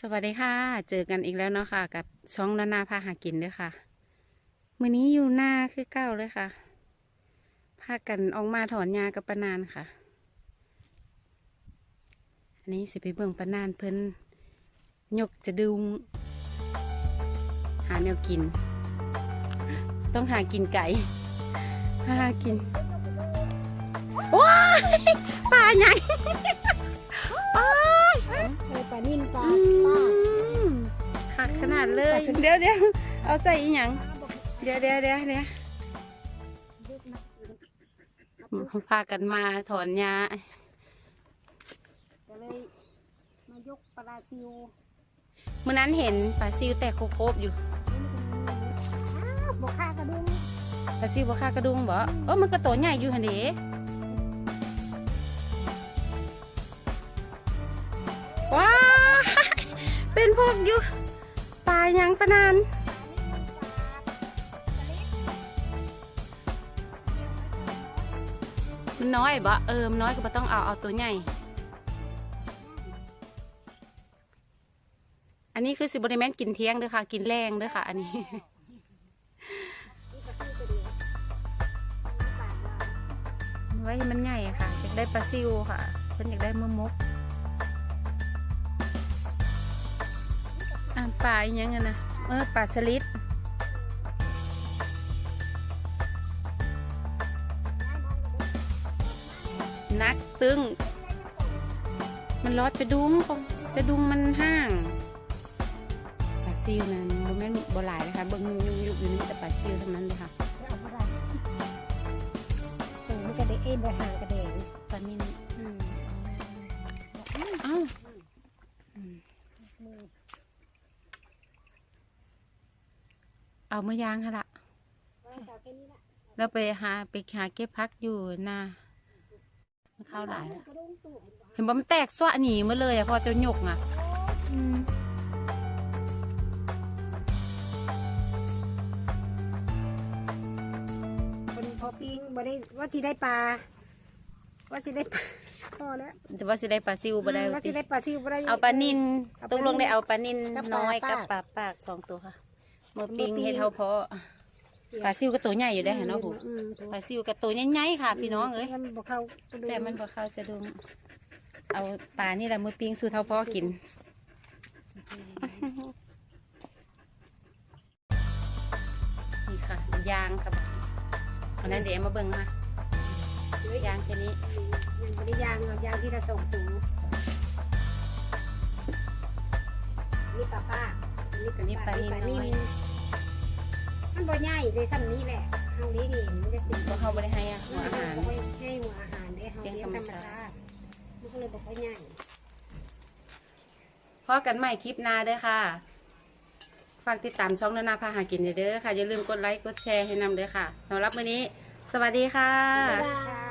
สวัสดีค่ะ เจอกันอีกแล้วเนาะค่ะ กับช่องนานาพาหากินด้วยค่ะมื้อนี้อยู่หน้าคือเก้าเลยค่ะพากันออกมาถอนยากับปานานค่ะ อันนี้สิไปเบิ่งปานานเพิ่นยกจะดุงหาแนวกิน ต้องหากินไก่ หากินว้ายปลาใหญ่ปลาเออปลานิ่นปลาอืปลามขา ดขนาดเลย เดี๋ยวเดี๋ยวเอาใส่อีหยัง เดี๋ยวเดี๋ยวเดี๋ยวเดี๋ยวพากันมาถอนหญ้าก็เลยมายกปลาซิวเมื่อนั้นเห็นปลาซิวแต่โคบๆอยู่อ้าวบกค่ากระดุมปลาซิวบ่ค่ากระดุงบ่เออมันก็ตัวใหญ่อยู่หันเดว้าเป็นพวกอยู่ปลาห ยังปะนานมันน้อยบ่เออมันน้อยก็บ่ต้องเอาเอาตัวใหญ่ อันนี้คือสิบริแมนกินเที่ยงเด้อค่ะ กินแรงเด้อค่ะ อันนี้ไว้ให้มันใหญ่อะค่ะอยากได้ปลาซิวค่ะเพิ่นอยากได้มะมก ปลาอีหยังไงนะเออปลาสลิดนักตึง มันรอดจะดุ้งของจะดุ้งมันห้างปลาซิวนะโมแม่นบ่หลายนะคะเบิ่งยุ่งยุบอยู่นี่แต่ปลาซิวเท่านั้นเลยค่ะได้โอ้มันกระเดะเอ็นบ่ห่างกระเดง เอาเมื่อยางค่ะละวางกับแค่นี้ละแล้วไปหาไปหาเก็บพักอยู่นามันเข้าหลายแล้วกระดุมตู้เห็นว่ามันแตกสวะหนีมาเลยอะพอจะหยกอะอืมคนพอปิ้งบ่ได้ว่าที่ได้ปลาว่าที่ได้ปลาพอแล้วแต่ว่าสิได้ปลาซิวบ่ได้ว่าติที่ได้ปลาซิวบ่ได้เอาปลานินเอาปตลากลงได้นิ่นเอาปลานินกับปลาน้อยปากกับปลาปากสองตัวค่ะ เมื่อเมื่ปิองปิ้งเฮ็ดเท่าพอปลาซิวก็ตัวใหญ่อยู่ได้เห็นเนาะหูอืมปลาซิวก็ตัวใหญ่ๆค่ะ พี่น้องเอ้ย มันบ่เข้ากระดุแต่มันบ่เข้าจะดุงเอาปลานี่แหละมือปิงสู่เท่าพอกิน นี่ค่ะยางครับอันนั้นเดี๋ยวเอามาเบิ่งมายางแค่นี้ยังบ่ได้ยางหรอกยางที่ละสองตัวนี่ปลาป้าอันนี้ปลาป้านี่ปลานิ่ม มันบ่ใหญ่เลยซ้ำนี้แหละเฮาเลี้ยงเองมันจะเป็นเพราะเขาไม่ได้ให้หัวอาหาร บ่ให้หัวอาหารเด้เฮาเลี้ยงธรรมชาติมันก็เลยบ่ค่อยใหญ่ พอกันใหม่คลิปหน้าเด้อค่ะ ฝากติดตามช่องนานาพาหากินเด้อค่ะ อย่าลืมกดไลค์ กดแชร์ให้นำเด้อค่ะสำหรับมื้อนี้ สวัสดีค่ะ บ๊ายบาย